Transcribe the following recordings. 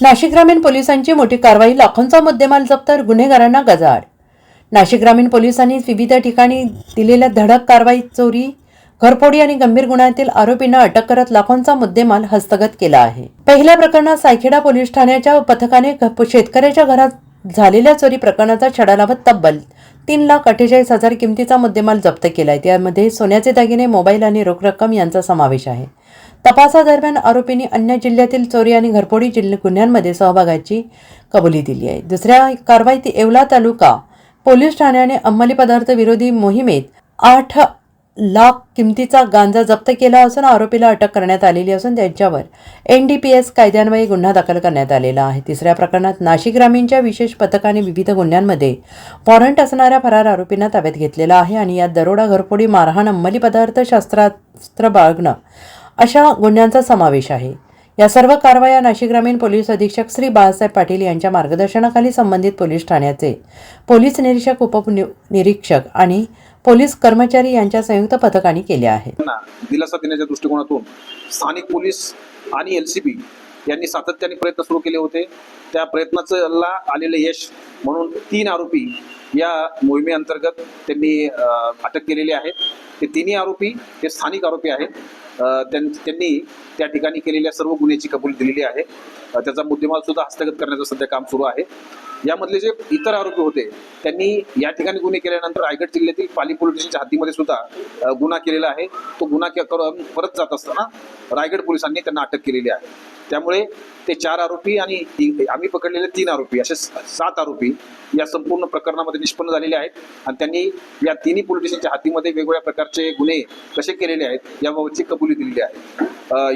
नाशिक ग्रामीण पोलिसांची मोठी कारवाई लाखोंचा मुद्देमाल जप्त गुन्हेगारांना गजाड नाशिक ग्रामीण पोलिसांनी विविध ठिकाणी दिलेल्या धडक कारवाई चोरी घरफोडी आणि गंभीर गुन्ह्यातील आरोपींना अटक करत लाखोंचा मुद्देमाल हस्तगत केला आहे. पहिल्या प्रकरणात सायखेडा पोलीस ठाण्याच्या पथकाने घ- शेतकऱ्याच्या घरात झालेल्या चोरी प्रकरणाचा छडा लावत तब्बल तीन लाख अठ्ठेचाळीस हजार किमतीचा मुद्देमाल जप्त केला आहे त्यामध्ये सोन्याचे दागिने मोबाईल आणि रोख रक्कम यांचा समावेश आहे. तपासादरम्यान आरोपींनी अन्य जिल्ह्यातील चोरी आणि घरफोडी जिल्ह गुन्ह्यांमध्ये सहभागाची कबुली दिली आहे. दुसऱ्या कारवाईत येवला तालुका पोलीस ठाण्याने अंमली पदार्थ विरोधी मोहिमेत आठ लाख किमतीचा गांजा जप्त केला असून आरोपीला अटक करण्यात आलेली असून त्यांच्यावर एन डी पी एस कायद्यान्वये गुन्हा दाखल करण्यात आलेला आहे. तिसऱ्या प्रकरणात नाशिक ग्रामीणच्या विशेष पथकाने विविध गुन्ह्यांमध्ये वॉरंट असणाऱ्या फरार आरोपींना ताब्यात घेतलेला आहे आणि यात दरोडा घरफोडी मारहाण अंमली पदार्थ शस्त्रास्त्र बाळगणं अशा गुन्ह्यांचा समावेश आहे. या सर्व कारवाया नाशिक ग्रामीण पोलीस अधीक्षक श्री बाळासाहेब पाटील यांच्या मार्गदर्शनाखाली संबंधित पोलीस ठाण्याचे पोलीस निरीक्षक उपनिरीक्षक आणि पोलीस कर्मचारी यांच्या संयुक्त पथकाने केल्या आहेत ना दिलासा देण्याच्या दृष्टिकोनातून स्थानिक पोलीस आणि एल सी बी यांनी सातत्याने प्रयत्न सुरू केले होते. त्या प्रयत्नाचं आलेलं यश म्हणून तीन आरोपी या मोहिमेअंतर्गत त्यांनी अटक केलेली आहे. ते तिन्ही आरोपी हे स्थानिक आरोपी आहेत. त्यां- त्यांनी त्या ठिकाणी केलेल्या सर्व गुन्ह्याची कबुली दिलेली आहे. त्याचा मुद्देमाल सुद्धा हस्तगत करण्याचं सध्या काम सुरू आहे. यामधले जे इतर आरोपी होते त्यांनी या ठिकाणी गुन्हे केल्यानंतर रायगड जिल्ह्यातील पाली पोलीस स्टेशनच्या हद्दीमध्ये सुद्धा गुन्हा केलेला आहे. तो गुन्हा करून परत जात असताना रायगड पोलिसांनी त्यांना अटक केलेली आहे. त्यामुळे ते चार आरोपी आणि आम्ही पकडलेले तीन आरोपी असे सात आरोपी या संपूर्ण प्रकरणामध्ये निष्पन्न झालेले आहेत. आणि त्यांनी या तिन्ही पोलिटिशियनच्या हातीमध्ये वेगवेगळ्या प्रकारचे गुन्हे कसे केलेले आहेत याबाबतची कबुली दिलेली आहे.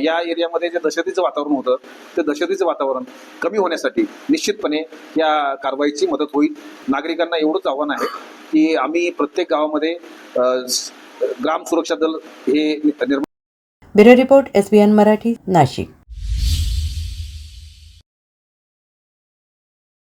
या एरियामध्ये जे दहशतीचं वातावरण होतं ते दहशतीचं वातावरण कमी होण्यासाठी निश्चितपणे या कारवाईची मदत होईल. नागरिकांना एवढंच आव्हान आहे की आम्ही प्रत्येक गावामध्ये ग्राम सुरक्षा दल हे निर्माण bureau report S B N Marathi Nashik.